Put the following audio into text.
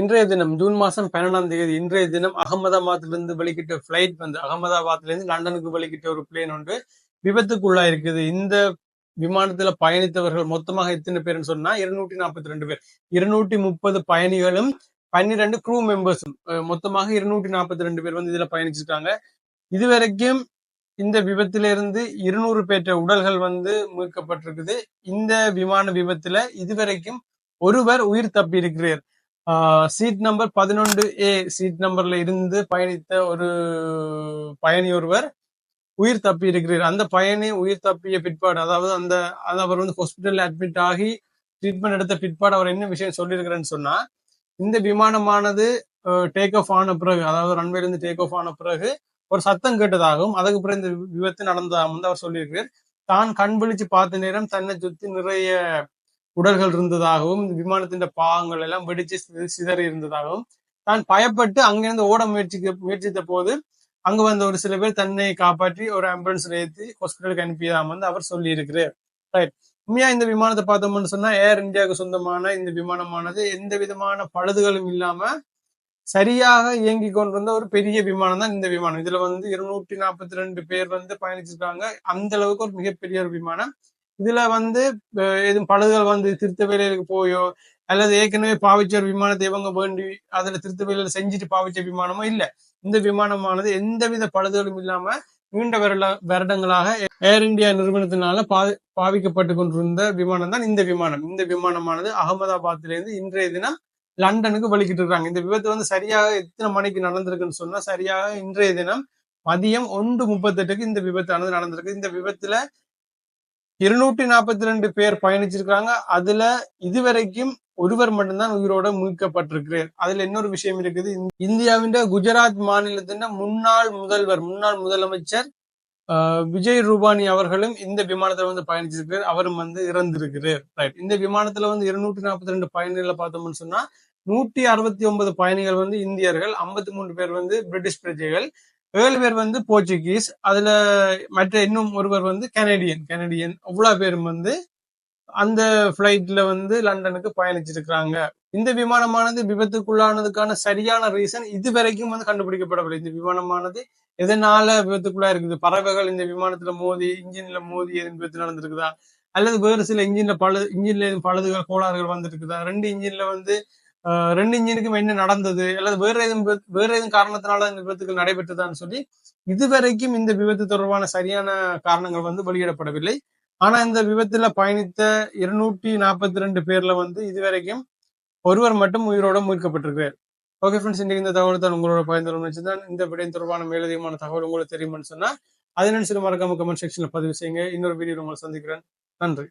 இன்றைய தினம் ஜூன் மாசம் பன்னெண்டாம் தேதி இன்றைய தினம் அகமதாபாத்திலிருந்து வெளிக்கிட்ட பிளைட் வந்து அகமதாபாத்ல லண்டனுக்கு வெளிக்கிட்ட ஒரு பிளேன் ஒன்று விபத்துக்குள்ளா இருக்குது. இந்த விமானத்துல பயணித்தவர்கள் மொத்தமாக எத்தனை பேர்னு சொன்னா இருநூற்றி நாற்பத்தி ரெண்டு பேர். இருநூற்றி முப்பது பயணிகளும் பன்னிரெண்டு க்ரூ மெம்பர்ஸும் மொத்தமாக இருநூற்றி நாற்பத்தி ரெண்டு பேர் வந்து இதுல பயணிச்சிருக்காங்க. இதுவரைக்கும் இந்த விபத்திலிருந்து இருநூறு பேற்ற உடல்கள் வந்து மீட்கப்பட்டிருக்குது. இந்த விமான விபத்துல இதுவரைக்கும் ஒருவர் உயிர் தப்பி இருக்கிறார் சீட் நம்பர் பதினொன்று ஏ சீட் நம்பர்ல இருந்து பயணித்த ஒரு பயணி ஒருவர் உயிர் தப்பி இருக்கிறார். அந்த பயணி உயிர் தப்பிய பிற்பாடு அதாவது அந்த அவர் வந்து ஹாஸ்பிட்டல் அட்மிட் ஆகி ட்ரீட்மெண்ட் எடுத்த பிற்பாடு அவர் என்ன விஷயம் சொல்லியிருக்கிறேன்னு சொன்னா இந்த விமானமானது டேக் ஆஃப் ஆன பிறகு அதாவது ரன்வேல இருந்து டேக் ஆஃப் ஆன பிறகு ஒரு சத்தம் கேட்டதாகவும் அதுக்கு பிறகு இந்த விபத்து நடந்ததாகவும் வந்து அவர் சொல்லியிருக்கிறார். தான் கண் விழிச்சு பார்த்த நேரம் தன்னை சுத்தி நிறைய உடல்கள் இருந்ததாகவும் விமானத்தின் பாகங்கள் எல்லாம் வெடிச்சு சிதறி இருந்ததாகவும் தான் பயப்பட்டு அங்கிருந்து ஓட முயற்சிக்க முயற்சித்த போது அங்க வந்த ஒரு சில பேர் தன்னை காப்பாற்றி ஒரு ஆம்புலன்ஸ்ல ஏற்றி ஹாஸ்பிட்டலுக்கு அனுப்பியதாம் வந்து அவர் சொல்லி இருக்கிறார் ரைட் உண்மையா இந்த விமானத்தை பார்த்தோம்னு சொன்னா ஏர் இந்தியாவுக்கு சொந்தமான இந்த விமானமானது எந்த விதமான பழுதுகளும் இல்லாம சரியாக இயங்கி கொண்டிருந்த ஒரு பெரிய விமானம் தான் இந்த விமானம். இதுல வந்து இருநூற்றி நாற்பத்தி ரெண்டு பேர் வந்து பயணிச்சிருக்காங்க. அந்த அளவுக்கு ஒரு மிகப்பெரிய ஒரு விமானம். இதுல வந்து எதுவும் பழுதுகள் வந்து திருத்த வேலைகளுக்கு போயோ அல்லது ஏற்கனவே பாவிச்ச விமானத்தை இவங்க வேண்டி அதுல திருத்த வேலையில செஞ்சுட்டு பாவிச்ச விமானமோ இல்ல. இந்த விமானமானது எந்தவித பழுதுகளும் இல்லாம நீண்ட வருட வருடங்களாக ஏர் இந்தியா நிறுவனத்தினால பா பாவிக்கப்பட்டு கொண்டிருந்த விமானம் தான் இந்த விமானம். இந்த விமானமானது அகமதாபாத்திலிருந்து இன்றைய தினம் லண்டனுக்கு வலிக்கிட்டு இருக்காங்க. இந்த விபத்து வந்து சரியாக எத்தனை மணிக்கு நடந்திருக்குன்னு சொன்னா சரியாக இன்றைய தினம் மதியம் ஒன்று முப்பத்தெட்டுக்கு இந்த விபத்தானது நடந்திருக்கு. இந்த விபத்துல இருநூற்றி நாற்பத்தி ரெண்டு பேர் பயணிச்சிருக்காங்க. அதுல இதுவரைக்கும் ஒருவர் மட்டும்தான் உயிரோட மீட்கப்பட்டிருக்கிறார் அதுல இன்னொரு விஷயம் இருக்குது. இந்தியாவின் குஜராத் மாநிலத்தின் முன்னாள் முதல்வர் முன்னாள் முதலமைச்சர் விஜய் ரூபானி அவர்களும் இந்த விமானத்துல வந்து பயணிச்சிருக்கிறார். அவரும் வந்து இறந்திருக்கிறார். ரைட் இந்த விமானத்துல வந்து இருநூற்றி நாற்பத்தி ரெண்டு பயணிகளை பார்த்தோம்னு சொன்னா நூற்றி அறுபத்தி ஒன்பது பயணிகள் வந்து இந்தியர்கள் ஐம்பத்தி மூன்று பேர் வந்து பிரிட்டிஷ் பிரஜைகள். ஏழு பேர் வந்து போர்ச்சுகீஸ் அதுல மற்ற இன்னும் ஒருவர் வந்து கனடியன் கனடியன். அவ்வளோ பேரும் வந்து அந்த ஃப்ளைட்ல வந்து லண்டனுக்கு பயணிச்சிருக்கிறாங்க. இந்த விமானமானது விபத்துக்குள்ளானதுக்கான சரியான ரீசன் இது வரைக்கும் வந்து கண்டுபிடிக்கப்படவில்லை. இந்த விமானமானது எதனால விபத்துக்குள்ளா இருக்குது? பறவைகள் இந்த விமானத்துல மோதி இன்ஜின்ல மோதி எதுவும் விபத்து நடந்திருக்குதா? அல்லது வேறு சில இன்ஜின்ல பழு இன்ஜின்ல எதுவும் பழுதுகள் கோளாறுகள் வந்திருக்குதா? ரெண்டு இன்ஜின்ல வந்து ரெண்டு இன்ஜினுக்கும் என்ன நடந்தது? அல்லது வேற எதுவும் வேற எதுவும் காரணத்தினால இந்த விபத்துகள் நடைபெற்றதான்னு சொல்லி இதுவரைக்கும் இந்த விபத்து தொடர்பான சரியான காரணங்கள் வந்து வெளியிடப்படவில்லை. ஆனா இந்த விபத்துல பயணித்த இருநூற்றி நாற்பத்தி ரெண்டு பேர்ல வந்து இதுவரைக்கும் ஒருவர் மட்டும் உயிரோட மீட்கப்பட்டிருக்கிறார். ஓகே ஃப்ரெண்ட்ஸ் இன்னைக்கு இந்த தகவல் தான் உங்களோட பயந்துள்ள வச்சுதான் இந்த விடயம் தொடர்பான மேலதிகமான தகவல் உங்களுக்கு தெரியுமான்னு சொன்னா அதை நினைச்சு மறக்காம கமெண்ட் செக்ஷன்ல பதிவு செய்யுங்க. இன்னொரு வீடியோ உங்களை சந்திக்கிறேன். நன்றி.